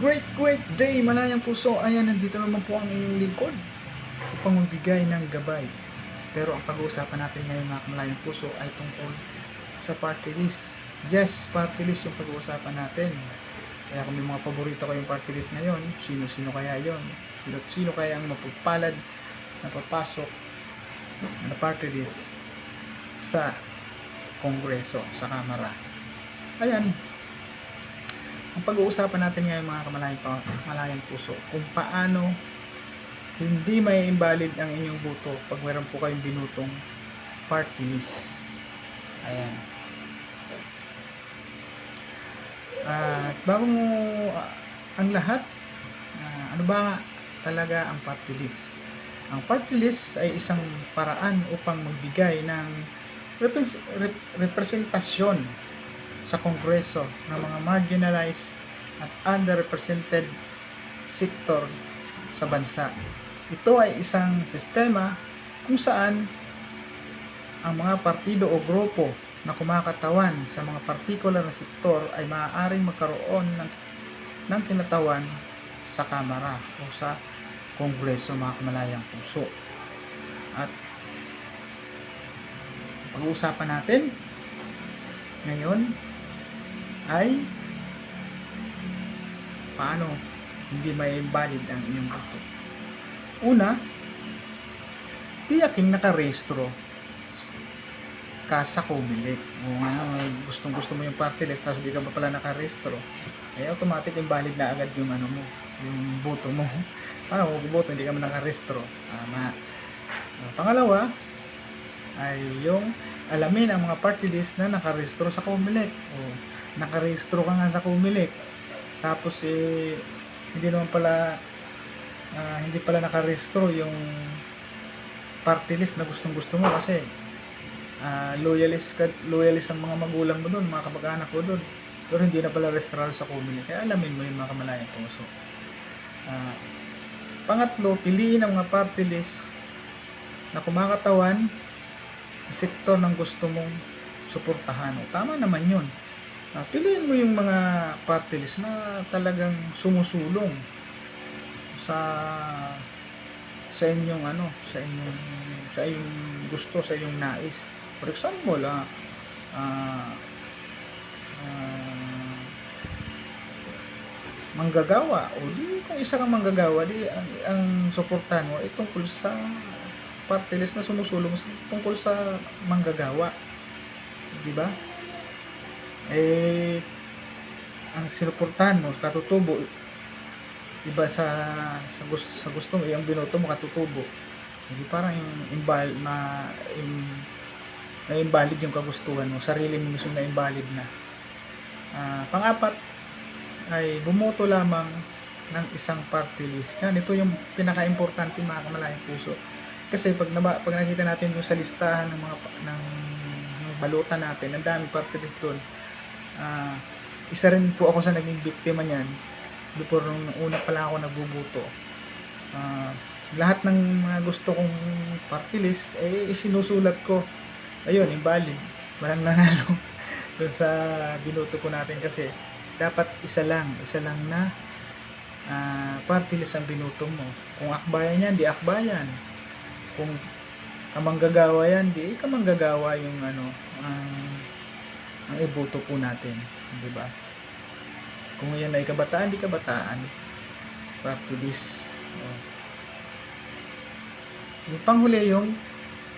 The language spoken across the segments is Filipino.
Great, great day, malayang puso. Ayan, nandito naman po ang inyong lingkod upang magbigay ng gabay. Pero ang pag-uusapan natin ngayon mga malayang puso ay tungkol sa party list. Yes, party list yung pag-uusapan natin. Kaya kung may mga paborito kayong party list ngayon, sino-sino kaya yon? Sino, sino kaya ang mapupalad na papasok na party list sa kongreso, sa kamara. Ayan, ang pag-uusapan natin ngayon mga kamalayang, pa- malayang puso, kung paano hindi may invalid ang inyong boto pag meron po kayong binutong party list. Ayan. At bago mo ah, ang lahat, ah, ano ba talaga ang party list? Ang party list ay isang paraan upang magbigay ng repres- rep- representasyon sa Kongreso ng mga marginalized at underrepresented sektor sa bansa. Ito ay isang sistema kung saan ang mga partido o grupo na kumakatawan sa mga partikular na sektor ay maaaring magkaroon ng, ng kinatawan sa Kamara o sa Kongreso mga kamalayang puso. At pag-uusapan natin ngayon ay paano hindi may valid ang inyong boto. Una, tiyaking nakarehistro ka sa Comelec. Kung ano, gustong gusto mo yung party list tapos hindi ka pa pala nakarehistro, eh automatic invalid na agad yung ano mo, yung boto mo. Paano kung boto hindi ka man nakarehistro? Tama. Ah, Pangalawa, ay yung alamin ang mga party list na nakarehistro sa Comelec. O, nakarehistro ka nga sa Comelec. Tapos eh, hindi naman pala ah, hindi pala nakarehistro yung party list na gustong gusto mo kasi ah, loyalist ka, loyalist ang mga magulang mo doon, mga kamag-anak mo doon. Pero hindi na pala registrado sa Comelec. Kaya alamin mo yung mga kamalayang puso. Ah, pangatlo, piliin ang mga party list na kumakatawan sa sektor ng gusto mong suportahan. O, tama naman yun. Ah, piliin mo yung mga party list na talagang sumusulong sa sa inyong ano, sa inyong sa inyong gusto, sa inyong nais. For example, ah, ah, ah, manggagawa. O di kung isa kang manggagawa di ang, ang suportahan mo ay tungkol sa party list na sumusulong tungkol sa manggagawa. Di ba eh ang sinuportahan mo katutubo iba sa sa gusto sa gusto mo ang binoto mo katutubo. Hindi parang imbal na im, na invalid yung kagustuhan mo sarili mo mismo na invalid na. Ah, pang-apat ay bumoto lamang ng isang party list. Yan ito yung pinaka-importante mga kamalayang puso. Kasi pag, naba, pag nakita natin yung sa listahan ng mga ng, ng balutan natin ang dami party list doon Ah, isa rin po ako sa naging biktima niyan. Before nung una pa lang ako nagbubuto. Ah, lahat ng mga gusto kong party list eh isinusulat ko. Ayun invalid walang nanalo doon sa binuto ko natin kasi dapat isa lang isa lang na ah, party list ang binuto mo. Kung akbayan yan di akbayan. Kung kamanggagawa yan di kamanggagawa yung ano ang ang iboto po natin di ba? Kung yan ay kabataan di kabataan. List oh. yung panghuli yung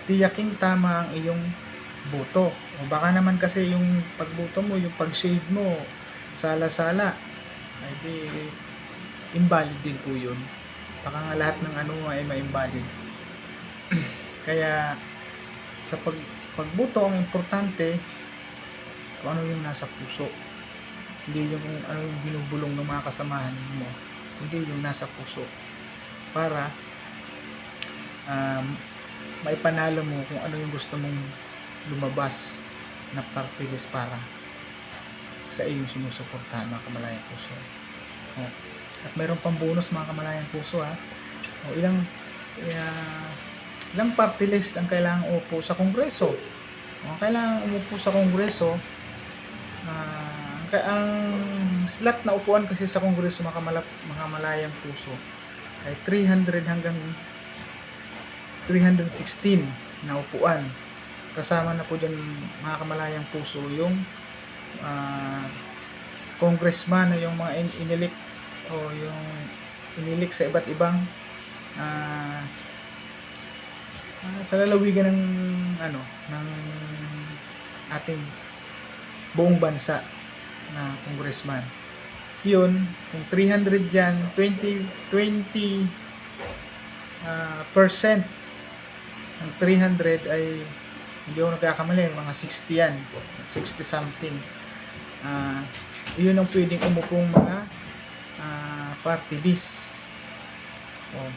tiyaking tama ang iyong boto. O baka naman kasi yung pagboto mo yung pag-shade mo sala-sala ay di invalid din po yun. Baka nga lahat ng ano ay ma-invalid. Kaya sa pag pagboto ang importante kung ano yung nasa puso. Hindi yung ano yung binubulong ng mga kasamahan mo. Hindi yung nasa puso. Para um, maipanalo mo kung ano yung gusto mong lumabas na party list para sa iyong sinusuportahan mga kamalayang puso. Oh. at mayroon pang bonus mga kamalayang puso ha? O ilang uh, ilang party list ang kailangan upo sa kongreso? Ang kailangan umupo sa kongreso ah, ang, slot na upuan kasi sa Kongreso Makamalap, Makamalayang Puso ay 300 hanggang 316 na upuan. Kasama na po dyan mga kamalayang puso yung ah, congressman na yung mga in- inilik o yung inilik sa iba't ibang ah, ah, sa lalawigan ng ano ng ating buong bansa na congressman. Yun, kung 300 yan, 20 20 ah, percent ng 300 ay hindi ako nagkakamali, mga 60 yan, 60 something. Ah, yun ang pwedeng umupong mga ah, party list. Oh.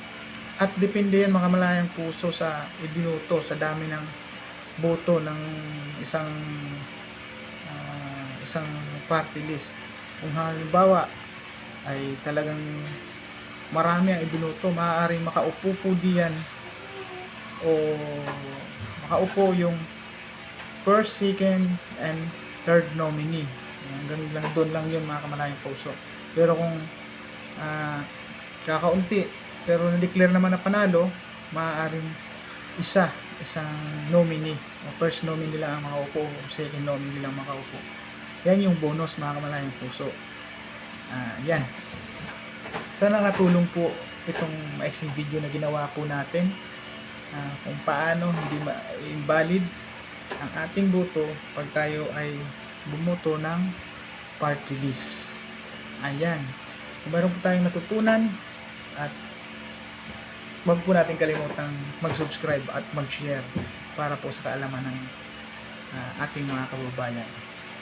At depende yan mga malayang puso sa ibinuto, sa dami ng boto ng isang isang party list. Kung halimbawa ay talagang marami ang ibinuto, maaaring makaupo po diyan o makaupo yung first, second, and third nominee. Hanggang lang doon lang yun mga kamalayang puso. Pero kung ah, kakaunti, pero na-declare naman na panalo, maaaring isa, isang nominee. First nominee lang ang makaupo, second nominee lang makaupo. Yan yung bonus mga kamalayang puso. Ah, yan. Sana nakatulong po itong maiksing video na ginawa po natin ah, kung paano hindi ma- invalid ang ating boto pag tayo ay bumoto ng party list. Ayan. Kung meron po tayong natutunan at wag po natin kalimutang mag-subscribe at mag-share para po sa kaalaman ng ah, ating mga kababayan.